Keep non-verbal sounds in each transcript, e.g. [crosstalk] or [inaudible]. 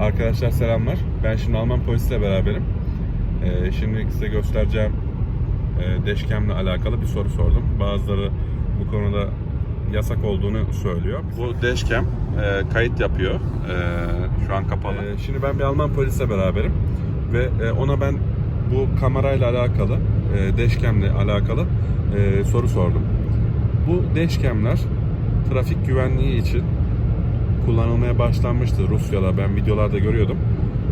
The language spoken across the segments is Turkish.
Arkadaşlar selamlar. Ben şimdi Alman polisiyle beraberim. Ee, şimdi size göstereceğim e, deşkemle alakalı bir soru sordum. Bazıları bu konuda yasak olduğunu söylüyor. Bu deşkem e, kayıt yapıyor. E, şu an kapalı. Ee, şimdi ben bir Alman polisle beraberim ve e, ona ben bu kamerayla alakalı, e, deşkemle alakalı e, soru sordum. Bu deşkemler trafik güvenliği için kullanılmaya başlanmıştı Rusya'da. Ben videolarda görüyordum.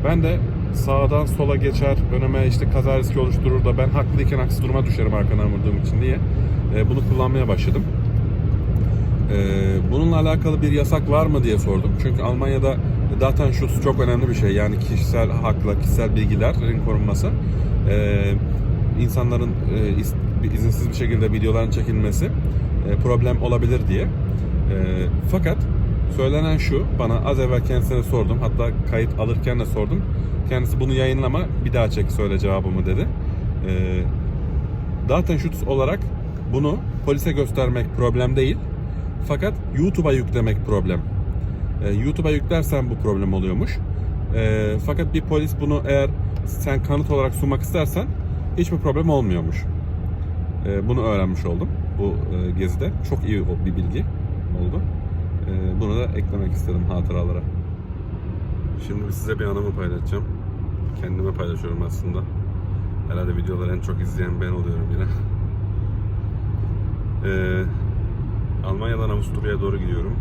Ben de sağdan sola geçer, önüme işte kaza riski oluşturur da ben haklıyken haksız duruma düşerim arkadan vurduğum için diye e, bunu kullanmaya başladım. E, bununla alakalı bir yasak var mı diye sordum. Çünkü Almanya'da Datenschutz çok önemli bir şey. Yani kişisel hakla, kişisel bilgilerin korunması. E, insanların e, is- izinsiz bir şekilde videoların çekilmesi e, problem olabilir diye. E, fakat söylenen şu, bana az evvel kendisine sordum. Hatta kayıt alırken de sordum. Kendisi bunu yayınlama, bir daha çek söyle cevabımı dedi. E, Datenschutz olarak bunu polise göstermek problem değil. Fakat YouTube'a yüklemek problem. E, YouTube'a yüklersen bu problem oluyormuş. E, fakat bir polis bunu eğer sen kanıt olarak sunmak istersen hiçbir problem olmuyormuş. E, bunu öğrenmiş oldum bu e, gezide. Çok iyi bir bilgi oldu. E, bunu da eklemek istedim hatıralara. Şimdi size bir anımı paylaşacağım. Kendime paylaşıyorum aslında. Herhalde videoları en çok izleyen ben oluyorum yine. [laughs] E, Almanya'dan Avusturya'ya doğru gidiyorum.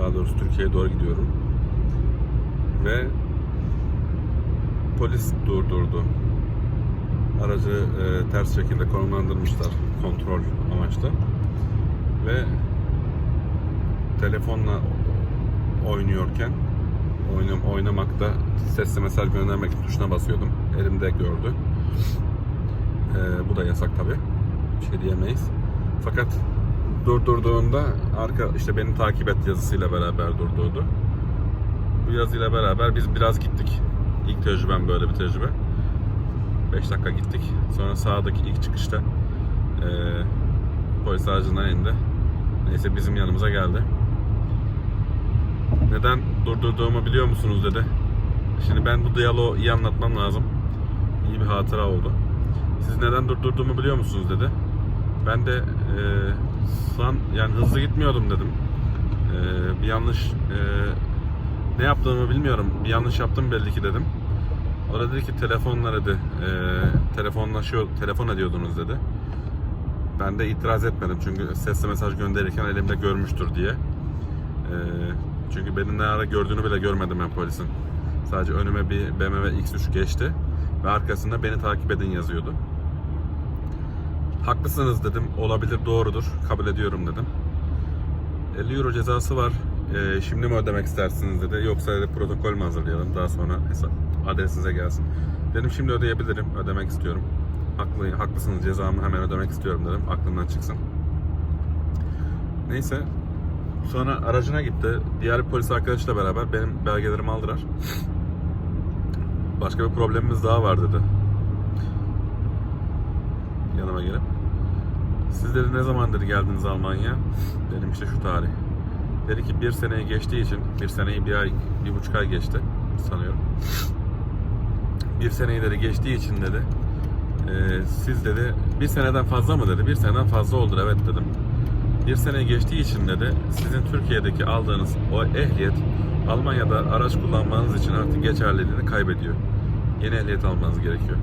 Daha doğrusu Türkiye'ye doğru gidiyorum. Ve polis durdurdu. Aracı e, ters şekilde konumlandırmışlar kontrol amaçlı. Ve telefonla oynuyorken oynam oynamakta sesli mesaj göndermek için tuşuna basıyordum. Elimde gördü. E, bu da yasak tabi. Bir şey diyemeyiz. Fakat durdurduğunda arka işte beni takip et yazısıyla beraber durdurdu. Bu yazıyla beraber biz biraz gittik. İlk tecrübem böyle bir tecrübe. 5 dakika gittik. Sonra sağdaki ilk çıkışta eee polis aracından indi. Neyse bizim yanımıza geldi. Neden durdurduğumu biliyor musunuz dedi. Şimdi ben bu diyaloğu iyi anlatmam lazım. İyi bir hatıra oldu. Siz neden durdurduğumu biliyor musunuz dedi. Ben de eee san yani hızlı gitmiyordum dedim. Eee, bir yanlış eee, ne yaptığımı bilmiyorum. Bir yanlış yaptım belli ki dedim. O da dedi ki telefonla dedi. eee telefonlaşıyor, telefon ediyordunuz dedi. Ben de itiraz etmedim çünkü sesli mesaj gönderirken elimde görmüştür diye. Eee, çünkü beni ne ara gördüğünü bile görmedim ben polisin. Sadece önüme bir BMW X3 geçti ve arkasında beni takip edin yazıyordu. Haklısınız dedim. Olabilir, doğrudur. Kabul ediyorum dedim. 50 euro cezası var. Ee, şimdi mi ödemek istersiniz dedi. Yoksa dedi protokol mü hazırlayalım? Daha sonra hesap adresinize gelsin. Dedim şimdi ödeyebilirim. Ödemek istiyorum. Haklı, haklısınız cezamı hemen ödemek istiyorum dedim. Aklımdan çıksın. Neyse. Sonra aracına gitti. Diğer bir polis arkadaşla beraber benim belgelerimi aldılar. Başka bir problemimiz daha var dedi. Yanıma gelip. Siz dedi ne zaman dedi geldiniz Almanya? Dedim işte şu tarih. Dedi ki bir seneyi geçtiği için, bir seneyi bir ay, bir buçuk ay geçti sanıyorum. Bir seneyi dedi geçtiği için dedi. "eee, siz dedi bir seneden fazla mı dedi. Bir seneden fazla oldu evet dedim. Bir sene geçtiği için dedi sizin Türkiye'deki aldığınız o ehliyet Almanya'da araç kullanmanız için artık geçerliliğini kaybediyor. Yeni ehliyet almanız gerekiyor.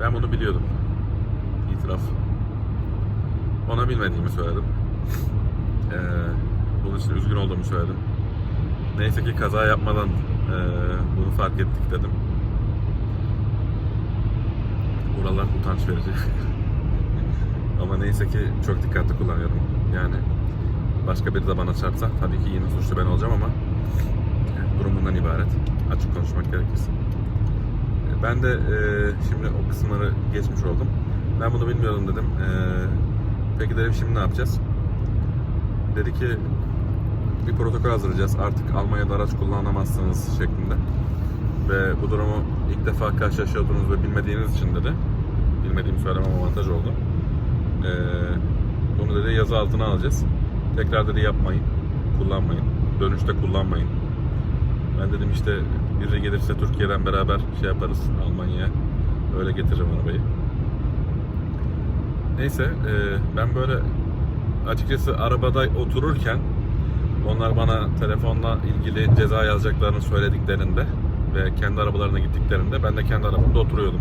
Ben bunu biliyordum. İtiraf. Ona bilmediğimi söyledim. Ee, bunun için üzgün olduğumu söyledim. Neyse ki kaza yapmadan ee, bunu fark ettik dedim. Buralar utanç verici. [laughs] Ama neyse ki çok dikkatli kullanıyorum. Yani başka biri de bana çarpsa tabii ki yine suçlu ben olacağım ama durum bundan ibaret. Açık konuşmak gerekirse. E, Ben de e, şimdi o kısımları geçmiş oldum. Ben bunu bilmiyordum dedim. E, peki dedim şimdi ne yapacağız? Dedi ki bir protokol hazırlayacağız. Artık Almanya'da araç kullanamazsınız şeklinde. Ve bu durumu ilk defa karşılaşıyordunuz ve bilmediğiniz için dedi. Bilmediğimi söylemem avantaj oldu. Ee, bunu dedi yazı altına alacağız. Tekrar dedi yapmayın, kullanmayın. Dönüşte kullanmayın. Ben dedim işte biri gelirse Türkiye'den beraber şey yaparız Almanya'ya. Öyle getiririm arabayı. Neyse e, ben böyle açıkçası arabada otururken onlar bana telefonla ilgili ceza yazacaklarını söylediklerinde ve kendi arabalarına gittiklerinde ben de kendi arabamda oturuyordum.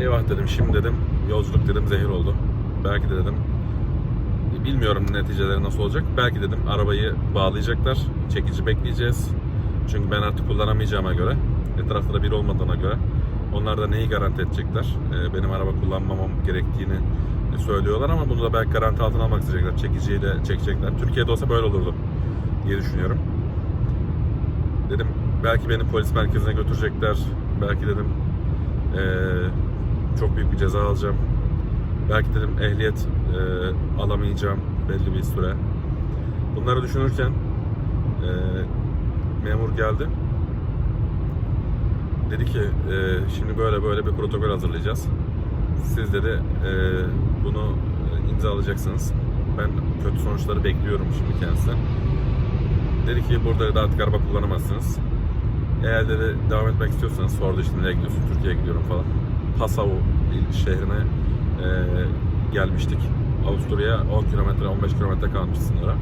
Eyvah dedim şimdi dedim yolculuk dedim zehir oldu. Belki de dedim bilmiyorum neticeleri nasıl olacak. Belki dedim arabayı bağlayacaklar. Çekici bekleyeceğiz. Çünkü ben artık kullanamayacağıma göre etrafta da biri olmadığına göre onlar da neyi garanti edecekler? Ee, benim araba kullanmamam gerektiğini söylüyorlar ama bunu da belki garanti altına almak isteyecekler. Çekiciyle çekecekler. Türkiye'de olsa böyle olurdu diye düşünüyorum. Dedim belki beni polis merkezine götürecekler. Belki dedim ee, çok büyük bir ceza alacağım. Belki dedim ehliyet e, alamayacağım belli bir süre. Bunları düşünürken e, memur geldi. Dedi ki e, şimdi böyle böyle bir protokol hazırlayacağız. Siz dedi e, bunu imzalayacaksınız. Ben kötü sonuçları bekliyorum şimdi kendisinden. Dedi ki burada da artık araba kullanamazsınız. Eğer dedi devam etmek istiyorsanız sordu işte nereye gidiyorsun Türkiye'ye gidiyorum falan. Passau şehrine e, gelmiştik. Avusturya 10 kilometre 15 kilometre kalmış sınıra.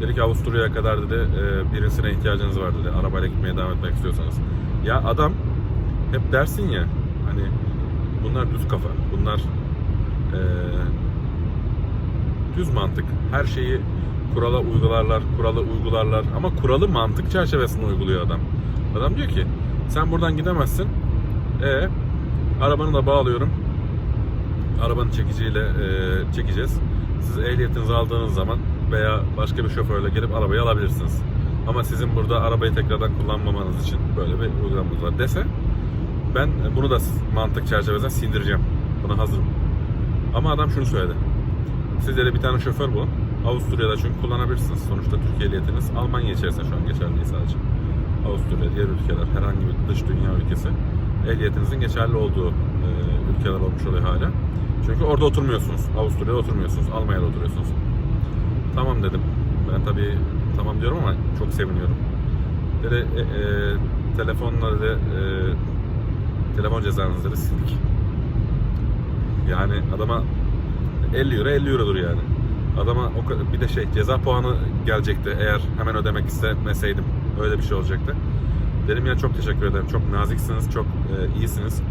Dedi ki Avusturya'ya kadar dedi e, birisine ihtiyacınız var dedi. Arabayla gitmeye devam etmek istiyorsanız. Ya adam hep dersin ya hani bunlar düz kafa. Bunlar e, düz mantık. Her şeyi kurala uygularlar, kuralı uygularlar ama kuralı mantık çerçevesinde uyguluyor adam. Adam diyor ki sen buradan gidemezsin. E arabanı da bağlıyorum. Arabanın çekiciyle e, çekeceğiz. Siz ehliyetinizi aldığınız zaman veya başka bir şoförle gelip arabayı alabilirsiniz. Ama sizin burada arabayı tekrardan kullanmamanız için böyle bir uygulamamız var dese ben bunu da mantık çerçevesinden sindireceğim. Buna hazırım. Ama adam şunu söyledi. Sizlere bir tane şoför bulun. Avusturya'da çünkü kullanabilirsiniz. Sonuçta Türkiye ehliyetiniz Almanya içerisinde şu an geçerli değil sadece. Avusturya, diğer ülkeler, herhangi bir dış dünya ülkesi ehliyetinizin geçerli olduğu ülkeler olmuş oluyor hala. Çünkü orada oturmuyorsunuz. Avusturya'da oturmuyorsunuz. Almanya'da oturuyorsunuz. Tamam dedim. Ben tabii tamam diyorum ama çok seviniyorum. Dedi e, e, telefonla dedi e, telefon cezanızı dedi sildik. Yani adama 50 euro 50 eurodur yani. Adama o bir de şey ceza puanı gelecekti eğer hemen ödemek istemeseydim. Öyle bir şey olacaktı. Dedim ya çok teşekkür ederim. Çok naziksiniz, çok e, iyisiniz.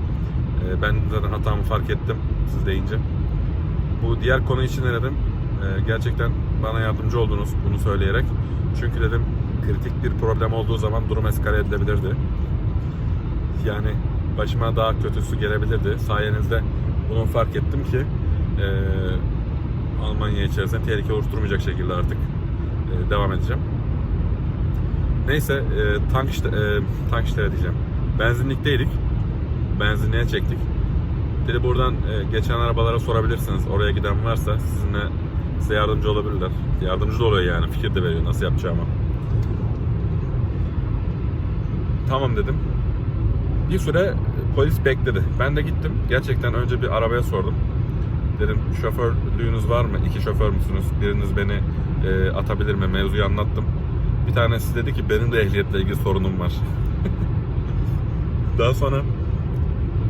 E, ben zaten hatamı fark ettim siz deyince. Bu diğer konu için dedim? E, gerçekten bana yardımcı oldunuz bunu söyleyerek. Çünkü dedim kritik bir problem olduğu zaman durum eskale edilebilirdi. Yani başıma daha kötüsü gelebilirdi. Sayenizde bunu fark ettim ki e, Almanya içerisinde tehlike oluşturmayacak şekilde artık e, devam edeceğim. Neyse e, tank işte e, tank işleri diyeceğim. Benzinlikteydik. Benzinliğe çektik. Dedi buradan e, geçen arabalara sorabilirsiniz. Oraya giden varsa sizinle size yardımcı olabilirler. Yardımcı da oluyor yani. Fikir de veriyor nasıl yapacağımı. Tamam dedim. Bir süre polis bekledi. Ben de gittim. Gerçekten önce bir arabaya sordum. Dedim şoförlüğünüz var mı? İki şoför müsünüz? Biriniz beni e, atabilir mi? Mevzuyu anlattım. Bir tanesi dedi ki benim de ehliyetle ilgili sorunum var. [laughs] Daha sonra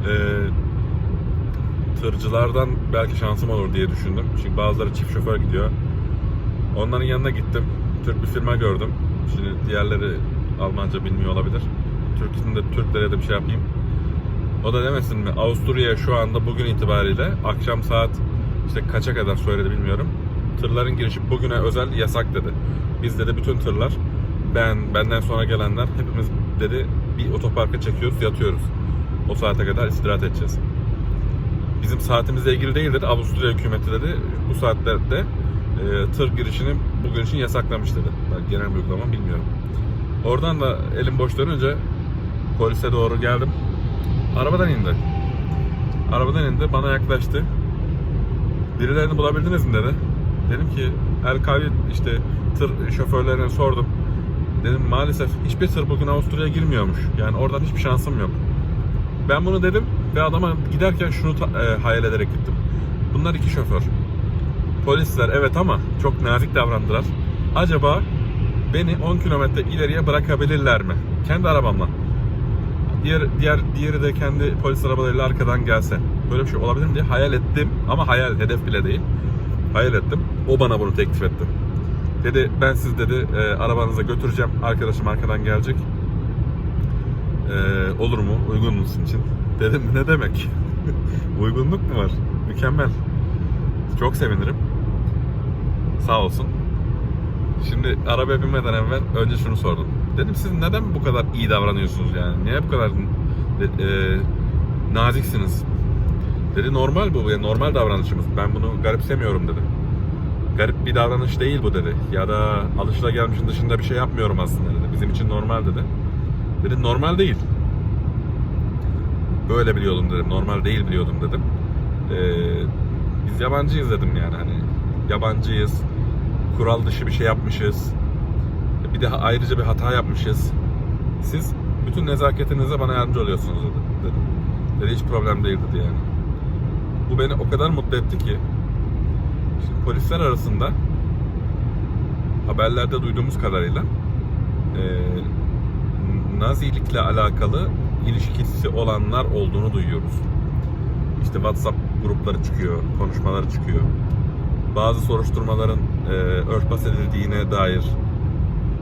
e, tırcılardan belki şansım olur diye düşündüm. Çünkü bazıları çift şoför gidiyor. Onların yanına gittim. Türk bir firma gördüm. Şimdi diğerleri Almanca bilmiyor olabilir. Türk'ün de Türklere de bir şey yapayım. O da demesin mi? Avusturya şu anda bugün itibariyle akşam saat işte kaça kadar söyledi bilmiyorum. Tırların girişi bugüne özel yasak dedi. Biz dedi bütün tırlar ben benden sonra gelenler hepimiz dedi bir otoparka çekiyoruz yatıyoruz. O saate kadar istirahat edeceğiz. Bizim saatimizle ilgili değildir. Avusturya hükümeti dedi bu saatlerde e, tır girişini bugün için yasaklamış dedi. Ben genel uygulama bilmiyorum. Oradan da elim boş dönünce polise doğru geldim. Arabadan indi. Arabadan indi, bana yaklaştı. Birilerini bulabildiniz mi dedi. Dedim ki El Kavi işte tır şoförlerine sordum. Dedim maalesef hiçbir tır bugün Avusturya'ya girmiyormuş. Yani oradan hiçbir şansım yok. Ben bunu dedim ve adama giderken şunu e, hayal ederek gittim. Bunlar iki şoför. Polisler evet ama çok nazik davrandılar. Acaba beni 10 kilometre ileriye bırakabilirler mi? Kendi arabamla. Diğer, diğer diğeri de kendi polis arabalarıyla arkadan gelse. Böyle bir şey olabilir mi diye hayal ettim. Ama hayal, hedef bile değil. Hayal ettim. O bana bunu teklif etti. Dedi ben siz dedi e, arabanıza götüreceğim. Arkadaşım arkadan gelecek. E, olur mu? Uygun mu sizin için? Dedim ne demek? [laughs] Uygunluk mu var? Mükemmel. Çok sevinirim. Sağ olsun. Şimdi arabaya binmeden evvel önce şunu sordum. Dedim siz neden bu kadar iyi davranıyorsunuz yani? Niye bu kadar e, naziksiniz? Dedi normal bu, yani normal davranışımız. Ben bunu garipsemiyorum dedi. Garip bir davranış değil bu dedi. Ya da alışılagelmişin dışında bir şey yapmıyorum aslında dedi. Bizim için normal dedi. Dedi normal değil. Böyle biliyordum dedim. Normal değil biliyordum dedim. Ee, biz yabancıyız dedim yani hani. Yabancıyız. Kural dışı bir şey yapmışız. Bir de ayrıca bir hata yapmışız. Siz bütün nezaketinizle bana yardımcı oluyorsunuz dedi. Dedim. Dedi hiç problem değil dedi yani. Bu beni o kadar mutlu etti ki. Şimdi polisler arasında haberlerde duyduğumuz kadarıyla e, Nazilikle alakalı ilişkisi olanlar olduğunu duyuyoruz. İşte WhatsApp grupları çıkıyor, konuşmaları çıkıyor. Bazı soruşturmaların e, örtbas edildiğine dair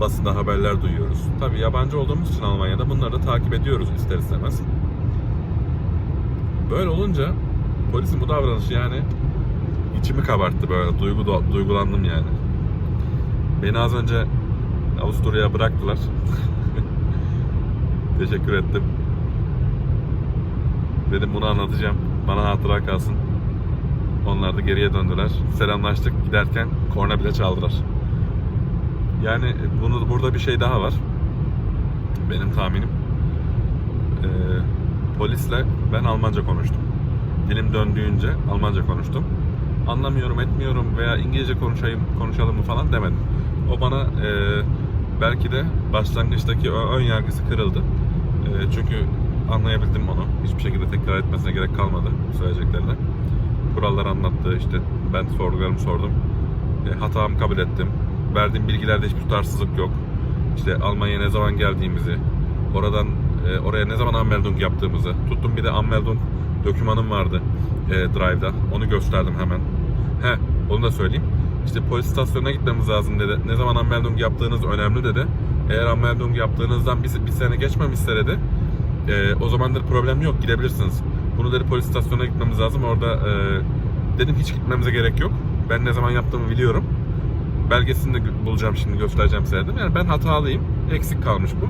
basında haberler duyuyoruz. Tabii yabancı olduğumuz için Almanya'da bunları da takip ediyoruz ister istemez. Böyle olunca polisin bu davranışı yani içimi kabarttı böyle duygu duygulandım yani. Beni az önce Avusturya'ya bıraktılar. [laughs] Teşekkür ettim. Dedim bunu anlatacağım. Bana hatıra kalsın. Onlar da geriye döndüler. Selamlaştık. Giderken korna bile çaldılar. Yani bunu burada bir şey daha var. Benim tahminim. Ee, polisle ben Almanca konuştum. Dilim döndüğünce Almanca konuştum. Anlamıyorum, etmiyorum veya İngilizce konuşayım, konuşalım mı falan demedim. O bana e, belki de başlangıçtaki ön yargısı kırıldı. E, çünkü anlayabildim onu. Hiçbir şekilde tekrar etmesine gerek kalmadı söyleyeceklerine. Kuralları anlattı, işte ben sorularımı sordum. E, hatamı kabul ettim. Verdiğim bilgilerde hiçbir tutarsızlık yok. İşte Almanya'ya ne zaman geldiğimizi, oradan e, oraya ne zaman Anmeldung yaptığımızı. Tuttum bir de Anmeldung dokümanım vardı e, Drive'da. Onu gösterdim hemen. He, onu da söyleyeyim. İşte polis istasyonuna gitmemiz lazım dedi. Ne zaman Anmeldung yaptığınız önemli dedi. Eğer Anmeldung yaptığınızdan bir, bir sene geçmemişse dedi. E, o zamandır problem yok gidebilirsiniz. Bunu dedi polis istasyonuna gitmemiz lazım. Orada e, dedim hiç gitmemize gerek yok. Ben ne zaman yaptığımı biliyorum. Belgesini de bulacağım şimdi göstereceğim size dedim. Yani ben hatalıyım. Eksik kalmış bu.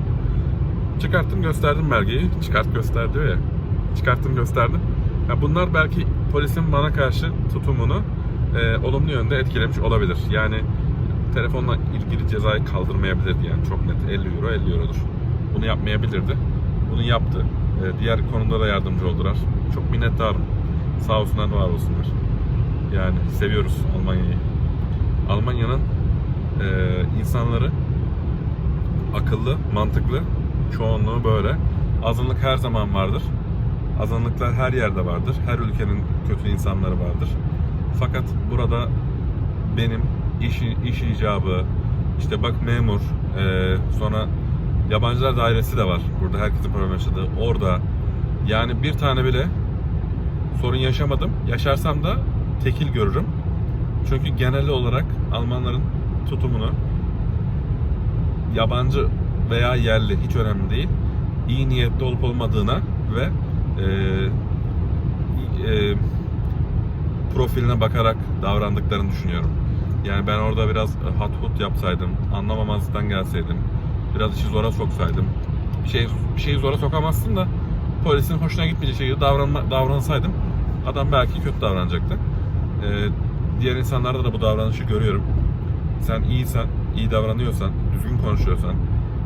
Çıkarttım gösterdim belgeyi. Çıkart göster diyor ya. Çıkarttım gösterdim. Ya bunlar belki polisin bana karşı tutumunu e, olumlu yönde etkilemiş olabilir. Yani telefonla ilgili cezayı kaldırmayabilirdi yani çok net 50 euro 50 eurodur. Bunu yapmayabilirdi. Bunu yaptı. E, diğer konuda da yardımcı oldular. Çok minnettarım. Sağ olsunlar var olsunlar. Yani seviyoruz Almanya'yı. Almanya'nın e, insanları akıllı, mantıklı, çoğunluğu böyle. Azınlık her zaman vardır. Azınlıklar her yerde vardır. Her ülkenin kötü insanları vardır. Fakat burada benim iş, iş icabı, işte bak memur, e, sonra yabancılar dairesi de var. Burada herkesin problem yaşadığı. Orada yani bir tane bile sorun yaşamadım. Yaşarsam da tekil görürüm. Çünkü genel olarak Almanların tutumunu yabancı veya yerli hiç önemli değil. iyi niyetli olup olmadığına ve e, e, profiline bakarak davrandıklarını düşünüyorum. Yani ben orada biraz hat hut yapsaydım, anlamamazlıktan gelseydim, biraz işi zora soksaydım. Bir şey bir şeyi zora sokamazsın da polisin hoşuna gitmeyecek şekilde davranma, davransaydım adam belki kötü davranacaktı. Ee, diğer insanlarda da bu davranışı görüyorum. Sen iyisen, iyi davranıyorsan, düzgün konuşuyorsan,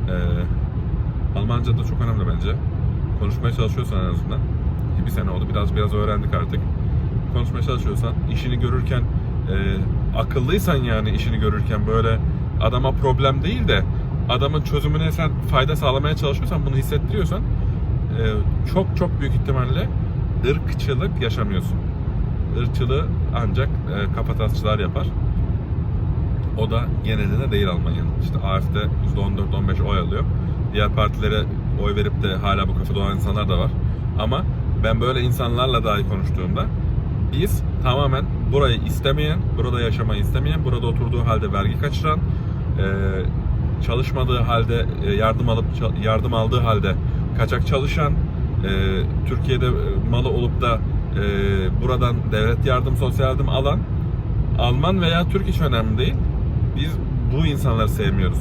e, Almanca da çok önemli bence. Konuşmaya çalışıyorsan en azından. Bir sene oldu, biraz biraz öğrendik artık. Konuşmaya çalışıyorsan, işini görürken e, akıllıysan yani işini görürken böyle adama problem değil de adamın çözümüne sen fayda sağlamaya çalışıyorsan, bunu hissettiriyorsan e, çok çok büyük ihtimalle ırkçılık yaşamıyorsun. Irkçılığı ancak e, kafatasçılar yapar. O da genelde de değil Almanya'nın. İşte AFD %14-15 oy alıyor. Diğer partilere oy verip de hala bu kafada olan insanlar da var. Ama ben böyle insanlarla dahi konuştuğumda biz tamamen burayı istemeyen, burada yaşamayı istemeyen, burada oturduğu halde vergi kaçıran, e, çalışmadığı halde e, yardım alıp yardım aldığı halde kaçak çalışan, e, Türkiye'de malı olup da buradan devlet yardım, sosyal yardım alan Alman veya Türk hiç önemli değil. Biz bu insanları sevmiyoruz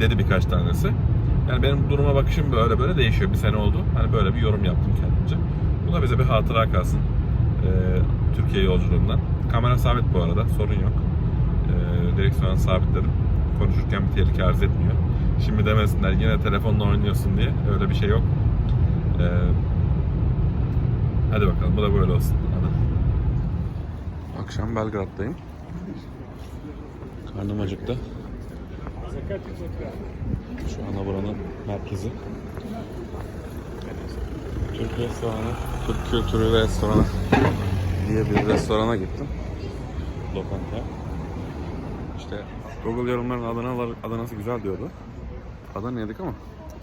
dedi birkaç tanesi. Yani benim duruma bakışım böyle böyle değişiyor. Bir sene oldu. Hani böyle bir yorum yaptım kendimce. Bu da bize bir hatıra kalsın. Ee, Türkiye yolculuğundan. Kamera sabit bu arada. Sorun yok. Ee, direksiyonu sabitledim. Konuşurken bir tehlike arz etmiyor. Şimdi demesinler yine telefonla oynuyorsun diye. Öyle bir şey yok. Ee, hadi bakalım bu da böyle olsun. Hadi. Akşam Belgrad'dayım. Karnım acıktı. Şu anda buranın merkezi. Türk restoranı, Türk kültürü restoranı diye bir restorana gittim. Lokanta. İşte Google yorumların Adana, Adana'sı güzel diyordu. Adana yedik ama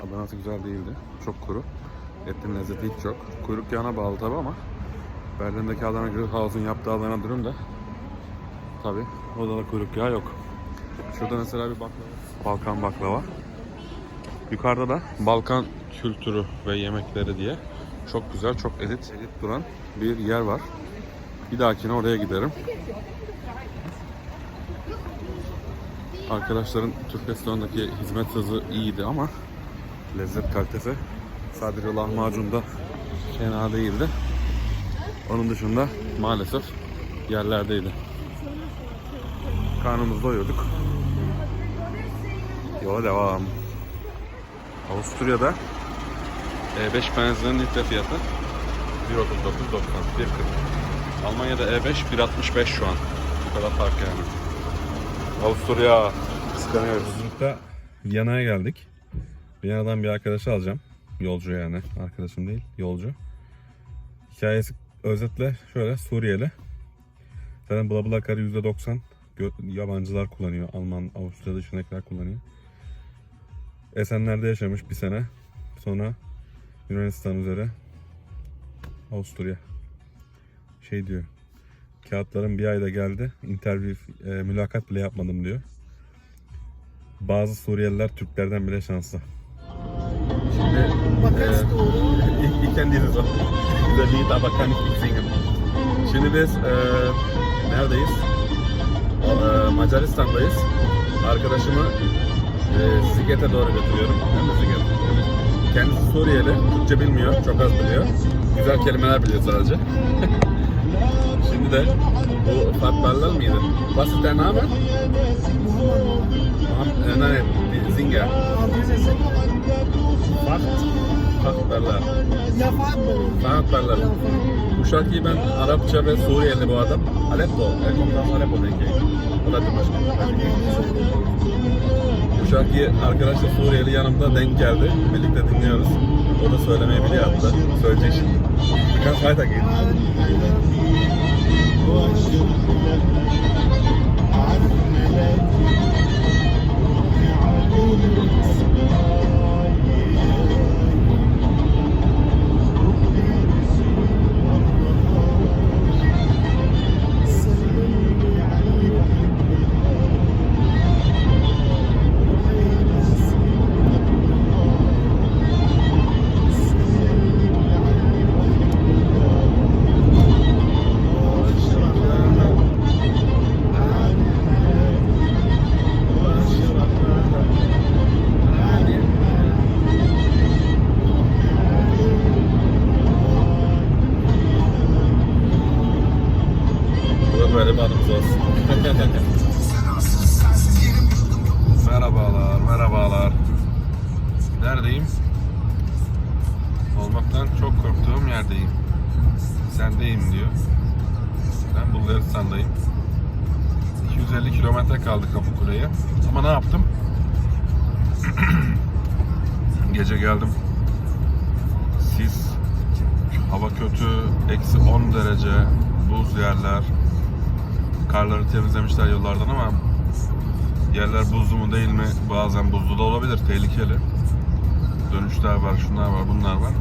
Adana'sı güzel değildi. Çok kuru. Etin lezzeti hiç yok. Kuyruk yağına bağlı tabi ama Berlin'deki Adana Grillhouse'un yaptığı Adana dürüm de tabi o da kuyruk yağı yok. Şurada mesela bir baklava. Balkan baklava. Yukarıda da Balkan kültürü ve yemekleri diye çok güzel, çok elit, elit duran bir yer var. Bir dahakine oraya giderim. Arkadaşların Türk restoranındaki hizmet hızı iyiydi ama lezzet kalitesi sadece lahmacunda fena değildi. Onun dışında maalesef yerlerdeydi. Karnımızı doyurduk. Yola devam. Avusturya'da E5 benzinin litre fiyatı 1.39.90 1.40 Almanya'da E5 1.65 şu an. Bu kadar fark yani. Avusturya kıskanıyoruz. Yolculukta Viyana'ya geldik. Viyana'dan bir arkadaşı alacağım. Yolcu yani. Arkadaşım değil, yolcu. Hikayesi özetle şöyle Suriyeli. Zaten BlaBlaCar'ı %90 gö- yabancılar kullanıyor. Alman, Avusturya dışındakiler kullanıyor. Esenler'de yaşamış bir sene. Sonra Yunanistan üzere Avusturya. Şey diyor. Kağıtlarım bir ayda geldi. Interview, e, mülakat bile yapmadım diyor. Bazı Suriyeliler Türklerden bile şanslı. Şimdi e, ich, kenne dieses dieser Lied, aber kann ich nicht singen. Şimdi biz e, neredeyiz? E, Macaristan'dayız. Arkadaşımı e, Ziget'e doğru götürüyorum. Ben de Ziget. Kendisi Suriyeli, Türkçe bilmiyor, çok az biliyor. Güzel kelimeler biliyor sadece. [laughs] Şimdi de bu Fatbarlar mıydı? Was ist der Name? Muhammed, nein, Zinger. Faht. Bu şarkıyı ben Arapça ve Suriyeli bu adam. Aleppo, Elkom'dan Aleppo dengi. O da Dimaşk. Şarkıyı arkadaşlar Suriyeli yanımda denk geldi. Birlikte dinliyoruz. O da söylemeyi biliyor hatta. Söyleyecek şimdi. Birkaç hayta git. Bu Bazen buzlu da olabilir. Tehlikeli. Dönüşler var, şunlar var, bunlar var.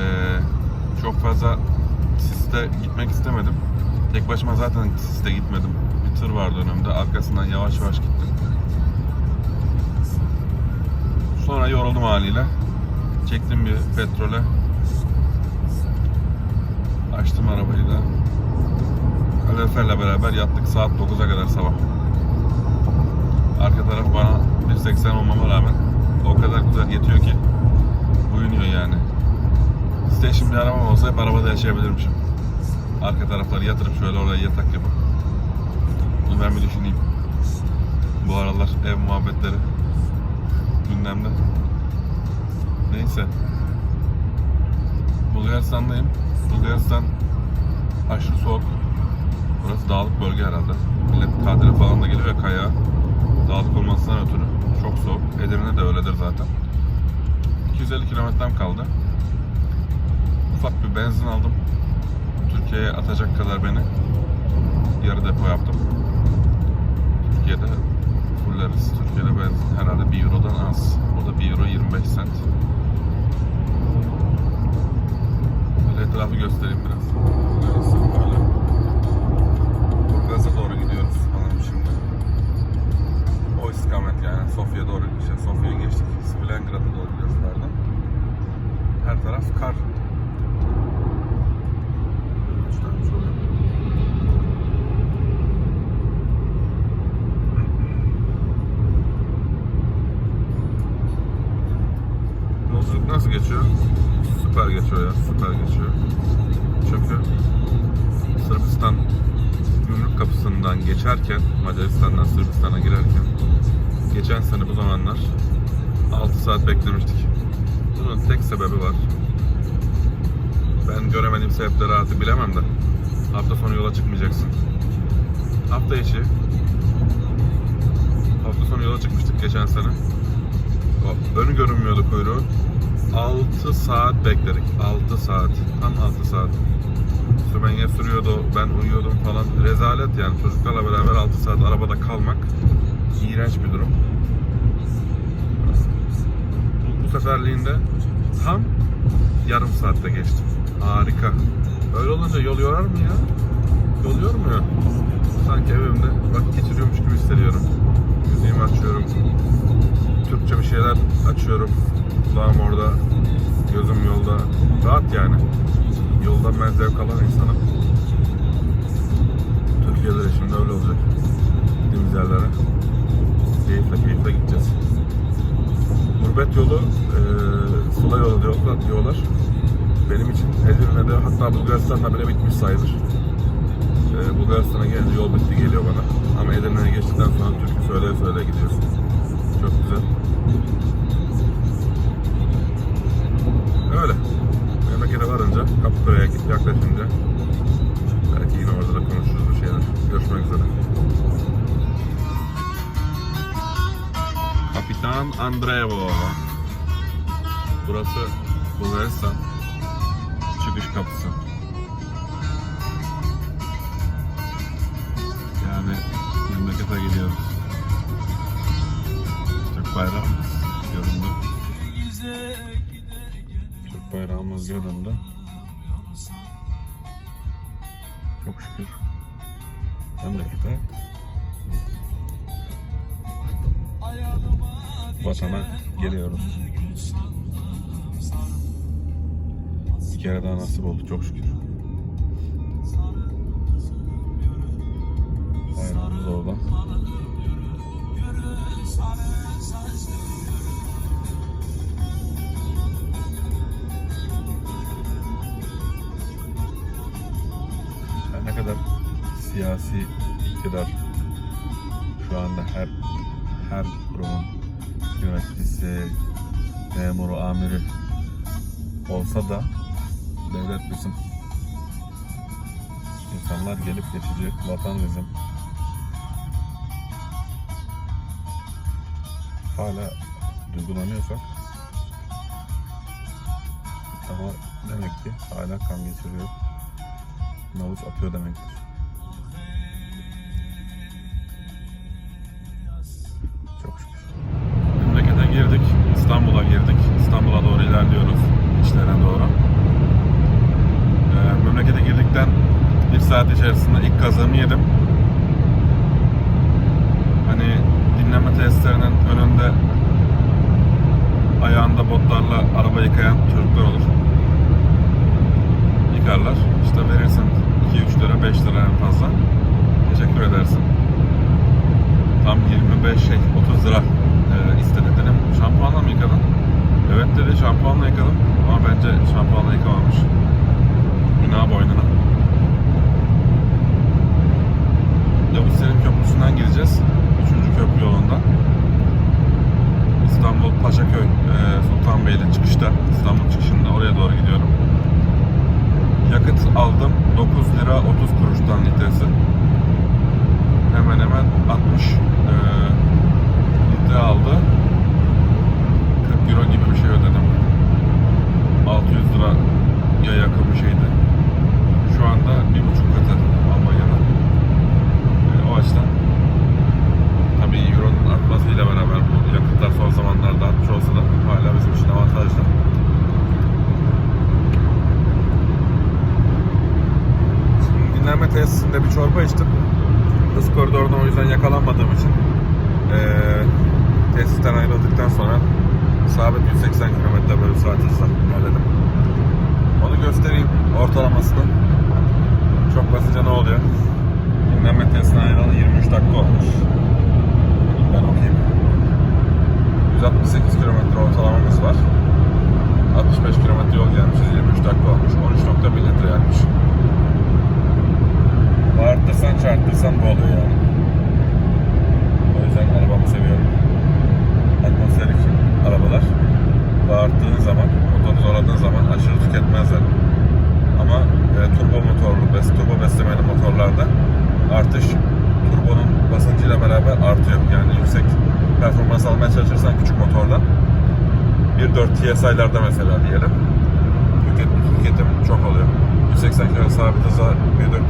Ee, çok fazla siste gitmek istemedim. Tek başıma zaten siste gitmedim. Bir tır vardı önümde. Arkasından yavaş yavaş gittim. Sonra yoruldum haliyle. Çektim bir petrole. Açtım arabayı da. Kaloriferle beraber yattık saat 9'a kadar sabah. Arka taraf bana 1.80 olmama rağmen o kadar güzel yetiyor ki uyunuyor yani. Station bir arabam olsa hep arabada yaşayabilirmişim. Arka tarafları yatırıp şöyle oraya yatak yapıp. Bunu ben bir düşüneyim. Bu aralar ev muhabbetleri gündemde. Neyse. Bulgaristan'dayım. Bulgaristan aşırı soğuk. Burası dağlık bölge herhalde. Millet tatile falan da geliyor ya kayağa. Dağlık olmasından ötürü çok soğuk. Edirne de öyledir zaten. 250 kilometrem kaldı. Ufak bir benzin aldım. Türkiye'ye atacak kadar beni yarı depo yaptım. Türkiye'de fulleriz. Türkiye'de benzin herhalde 1 Euro'dan az. O da 1 Euro 25 cent. Böyle etrafı göstereyim biraz. İstikamet yani Sofya doğru işte Sofya'yı geçtik. Spilengrad'a doğru gidiyoruz pardon. Her taraf kar. Şuradan şöyle. Yolculuk nasıl geçiyor? Süper geçiyor ya, süper geçiyor. Çünkü Sırbistan kapısından geçerken, Macaristan'dan Sırbistan'a girerken geçen sene bu zamanlar 6 saat beklemiştik. Bunun tek sebebi var. Ben göremediğim sebepleri artık bilemem de. Hafta sonu yola çıkmayacaksın. Hafta içi hafta sonu yola çıkmıştık geçen sene. Önü görünmüyordu kuyruğu. 6 saat bekledik. 6 saat. Tam 6 saat. Sümeyye sürüyordu, ben uyuyordum falan. Rezalet yani çocuklarla beraber 6 saat arabada kalmak iğrenç bir durum. Bu, bu seferliğinde tam yarım saatte geçtim. Harika. Öyle olunca yol yorar mı ya? Yol yormuyor. Sanki evimde vakit geçiriyormuş gibi hissediyorum. Müziğimi açıyorum. Türkçe bir şeyler açıyorum. Kulağım orada. Gözüm yolda. Rahat yani. Yoldan ben zevk alan insanım. Türkiye'de de şimdi öyle olacak. Gittiğimiz yerlere. Keyifle keyifle gideceğiz. Gurbet yolu, e, Sıla yolu diyorlar, diyorlar. Benim için Edirne'de hatta Bulgaristan'da bile bitmiş sayılır. E, Bulgaristan'a gelince yol bitti geliyor bana. Ama Edirne'ye geçtikten sonra türkü söyleye söyleye gidiyorsun. Çok güzel. Öyle. Memlekete varınca, Kapıköy'e yaklaşınca belki yine orada da konuşuruz bir şeyler. Görüşmek üzere. Kapitan Andreevo. Burası Bulgaristan çıkış kapısı. Yani memlekete gidiyoruz. Türk bayrağımız göründü. Türk bayrağımız göründü. Çok şükür. Memlekete vatana geliyoruz. Bir kere daha nasip oldu çok şükür. Olsa da devlet bizim. İnsanlar gelip geçici, vatan bizim. Hala duygulanıyorsak ama demek ki hala kan geçiriyor. Nabız atıyor demektir. Saat içerisinde ilk kazığımı yedim. Hani dinleme testlerinin önünde ayağında botlarla araba yıkayan çocuklar olur. Yıkarlar. İşte verirsin 2-3 lira 5 lira en fazla. Teşekkür edersin. Tam 25 şey 30 lira e, istedi dedim. Şampuanla mı yıkadın? Evet dedi şampuanla yıkadım. Ama bence şampuanla yıkamamış. Günah boynuna. Gideceğiz. Üçüncü köprü yolundan. İstanbul Paşaköy, e, Sultanbeyli çıkışta, İstanbul çıkışında oraya doğru gidiyorum. Yakıt aldım 9 lira 30 kuruştan litresi. Hemen hemen 60 e, litre aldı. 40 euro gibi bir şey ödedim. 600 lira ya yakın bir şeydi. Şu anda bir buçuk katı Almanya'da. E, o açıdan Artmasıyla beraber bu yakıtlar son zamanlarda artmış olsa da hala bizim için avantajlı. Şimdi dinlenme tesisinde bir çorba içtim. Hız koridoruna o yüzden yakalanmadığım için eee tesisten ayrıldıktan sonra sabit 180 km bölü saat hızla ilerledim. Onu göstereyim ortalamasını. Çok basınca ne oluyor? Dinlenme tesisinden ayrılalı 23 dakika olmuş. Ben okuyayım. 168 km ortalamamız var. 65 km yol gelmişiz. 23 dakika olmuş. 13.1 litre yakmış. Bağırtırsan çarptırsan bu oluyor yani. O yüzden arabamı seviyorum. Atmosferik arabalar. Bağırttığın zaman, motoru zorladığın zaman aşırı tüketmezler. Ama e, turbo motorlu, turbo beslemeli motorlarda artış turbonun basıncıyla beraber artıyor. Yani yüksek performans almaya çalışırsan küçük motordan 1.4 TSI'larda mesela diyelim tüketim, tüketim çok oluyor. 180 km sabit hıza 1.4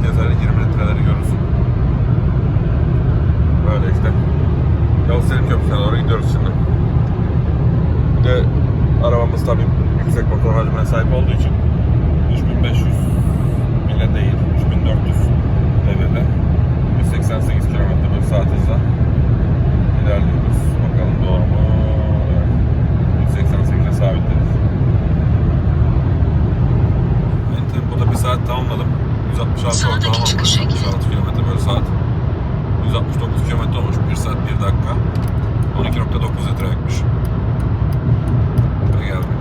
TSI'de 20 litreleri görürsün. Böyle işte. Yavuz Selim Köprüsü'ne doğru gidiyoruz şimdi. Bir de arabamız tabii yüksek motor hacmine sahip olduğu için 3500 bile değil, 3400 devirde 88 km bölü saat hızla ilerliyoruz. Bakalım doğru mu? Evet. 188'e sabitledik. Ben tabi burada bir saat tamamladım. 166 Sağdaki ortalama çıkışa 166 km bölü saat. 169 km olmuş. 1 saat 1 dakika. 12.9 litre yakmış. Ve geldim.